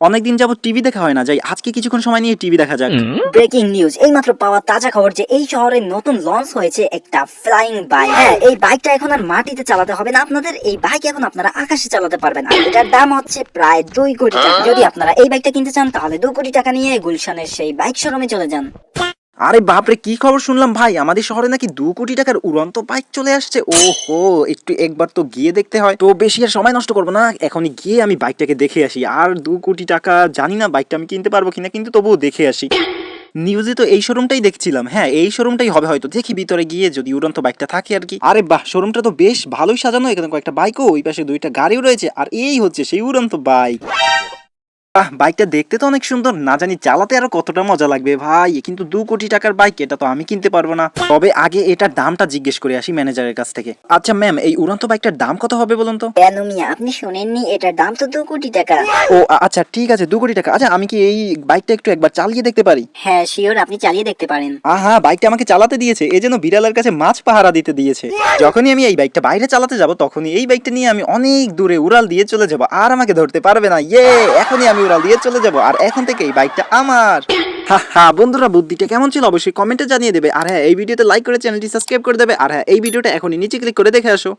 অনেকদিন যাবত টিভি দেখা হয় না। যাই আজকে কিছুক্ষণ সময় নিয়ে টিভি দেখা যাক। ব্রেকিং নিউজ এইমাত্র পাওয়া তাজা খবর যে এই শহরে নতুন লঞ্চ হয়েছে একটা ফ্লাইং বাইক হ্যাঁ এই বাইকটা এখন আর মাটিতে চালাতে হবে না। আপনাদের এই বাইক এখন আপনারা আকাশে চালাতে পারবেন। আর এটার দাম হচ্ছে প্রায় দুই কোটি টাকা। যদি আপনারা এই বাইকটা কিনতে চান তাহলে দু কোটি টাকা নিয়ে গুলশানের সেই বাইক শোরুমে চলে যান। আরে বাপরে, কি খবর শুনলাম ভাই? আমাদের শহরে নাকি দু কোটি টাকার উড়ন্ত বাইক চলে আসছে। ও হো একটু একবার তো গিয়ে দেখতে হয়। তো বেশি আর সময় নষ্ট করব না। এখনই গিয়ে আমি বাইকটাকে দেখে আসি। আর দু কোটি টাকা, জানি না বাইকটা আমি কিনতে পারব কিনা, কিন্তু তবুও দেখে আসি। নিউজে তো এই শোরুমটাই দেখছিলাম। হ্যাঁ এই শোরুমটাই হবে হয়তো। দেখি ভিতরে গিয়ে যদি উড়ন্ত বাইকটা থাকে আর কি। আরে বাহ শোরুমটা তো বেশ ভালোই সাজানো। এখানে কয়েকটা বাইকও ওই পাশে দুইটা গাড়িও রয়েছে। আর এই হচ্ছে সেই উড়ন্ত বাইক আহ বাইকটা দেখতে তো অনেক সুন্দর। না জানি চালাতে আরও কতটা মজা লাগবে ভাই। কিন্তু দু কোটি টাকার বাইক এটা তো আমি কিনতে পারব না। তবে আগে এটার দামটা জিজ্ঞেস করে আসি ম্যানেজারের কাছ থেকে। আচ্ছা ম্যাম এই উড়ন্ত বাইকটার দাম কত হবে বলুন তো? কেন মিয়া আপনি শোনেননি এটার দাম তো দু কোটি টাকা। ও আ- আচ্ছা ঠিক আছে দু কোটি টাকা। আচ্ছা আমি কি এই বাইকটা একটু একবার চালিয়ে দেখতে পারি? হ্যাঁ শিওর আপনি চালিয়ে দেখতে পারেন। আহা বাইকটা আমাকে চালাতে দিয়েছে। এই যেন বিড়ালের কাছে মাছ পাহারা দিতে দিয়েছে। যখনই আমি এই বাইকটা বাইরে চালাতে যাব তখনই এই বাইকটা নিয়ে আমি অনেক দূরে উড়াল দিয়ে চলে যাব। আর আমাকে ধরতে পারবে না। ইয়ে এখনই আমি উড়াল দিয়ে চলে যাব, আর এখন থেকে এই বাইকটা আমার। হ্যাঁ বন্ধুরা, বুদ্ধিটা কেমন ছিল অবশ্যই কমেন্টে জানিয়ে দেবে। আর হ্যাঁ এই ভিডিওতে লাইক করে চ্যানেলটি সাবস্ক্রাইব করে দেবে। আর হ্যাঁ এই ভিডিওটা এখনই নিচে ক্লিক করে দেখে আসো।